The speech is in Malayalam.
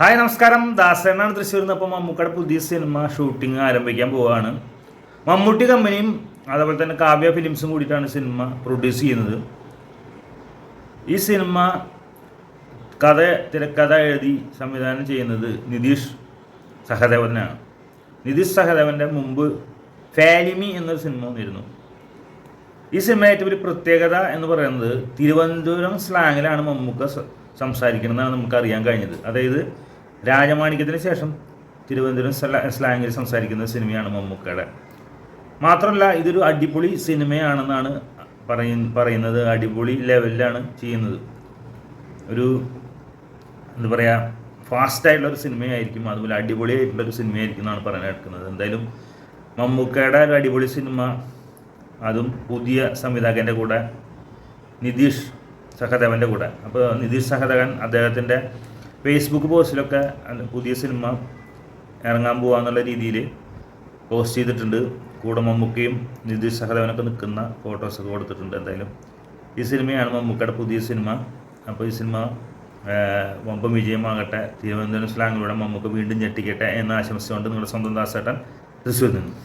ഹായ് നമസ്കാരം. ദാസനാണ് തൃശ്ശൂരിൽ നിന്ന്. അപ്പോൾ മമ്മൂക്കയുടെ പുതിയ സിനിമ ഷൂട്ടിംഗ് ആരംഭിക്കാൻ പോവുകയാണ് മമ്മൂട്ടി കമ്പനിയും അതേപോലെ തന്നെ കാവ്യ ഫിലിംസും കൂടിയിട്ടാണ് സിനിമ പ്രൊഡ്യൂസ് ചെയ്യുന്നത്. ഈ സിനിമ കഥ തിരക്കഥ എഴുതി സംവിധാനം ചെയ്യുന്നത് നിതീഷ് സഹദേവനാണ്. നിതീഷ് സഹദേവന്റെ മുമ്പ് ഫാലിമി എന്നൊരു സിനിമ വന്നിരുന്നു. ഈ സിനിമയായിട്ട് ഒരു പ്രത്യേകത എന്ന് പറയുന്നത് തിരുവനന്തപുരം സ്ലാങ്ങിലാണ് മമ്മൂക്ക സംസാരിക്കണമെന്നാണ് നമുക്ക് അറിയാൻ കഴിഞ്ഞത്. അതായത് രാജമാണിക്യത്തിന് ശേഷം തിരുവനന്തപുരം സ്ല- സ്ലാങ്ങിൽ സംസാരിക്കുന്ന സിനിമയാണ് മമ്മൂക്കയുടെ. മാത്രമല്ല ഇതൊരു അടിപൊളി സിനിമയാണെന്നാണ് പറയ പറയുന്നത്. അടിപൊളി ലെവലിലാണ് ചെയ്യുന്നത്. ഒരു എന്താ പറയുക ഫാസ്റ്റായിട്ടുള്ള ഒരു സിനിമയായിരിക്കും. അതുപോലെ അടിപൊളിയായിട്ടുള്ള ഒരു സിനിമയായിരിക്കും എന്നാണ് പറയാൻ എടുക്കുന്നത് എന്തായാലും മമ്മൂക്കയുടെ ഒരു അടിപൊളി സിനിമ അതും പുതിയ സംവിധായകന്റെ കൂടെ നിതീഷ് സഹദേവന്റെ കൂടെ. അപ്പോൾ നിതീഷ് സഹദേവൻ അദ്ദേഹത്തിന്റെ ഫേസ്ബുക്ക് പോസ്റ്റിലൊക്കെ പുതിയ സിനിമ ഇറങ്ങാൻ പോവാന്നുള്ള രീതിയിൽ പോസ്റ്റ് ചെയ്തിട്ടുണ്ട്. കൂടെ മമ്മൂക്കയും നിതീഷ് സഹദേവനൊക്കെ നിൽക്കുന്ന ഫോട്ടോസൊക്കെ കൊടുത്തിട്ടുണ്ട് എന്തായാലും. ഈ സിനിമയാണ് മമ്മൂക്കയുടെ പുതിയ സിനിമ. അപ്പോൾ ഈ സിനിമ വമ്പം വിജയമാകട്ടെ തിരുവനന്തപുരം സ്ലാങ്ങിലൂടെ മമ്മൂക്ക വീണ്ടും ഞെട്ടിക്കട്ടെ എന്ന് ആശംസിച്ചുകൊണ്ട് നിങ്ങളുടെ സ്വന്തം ദാസേട്ടൻ തൃശ്ശൂരിൽ നിന്നും.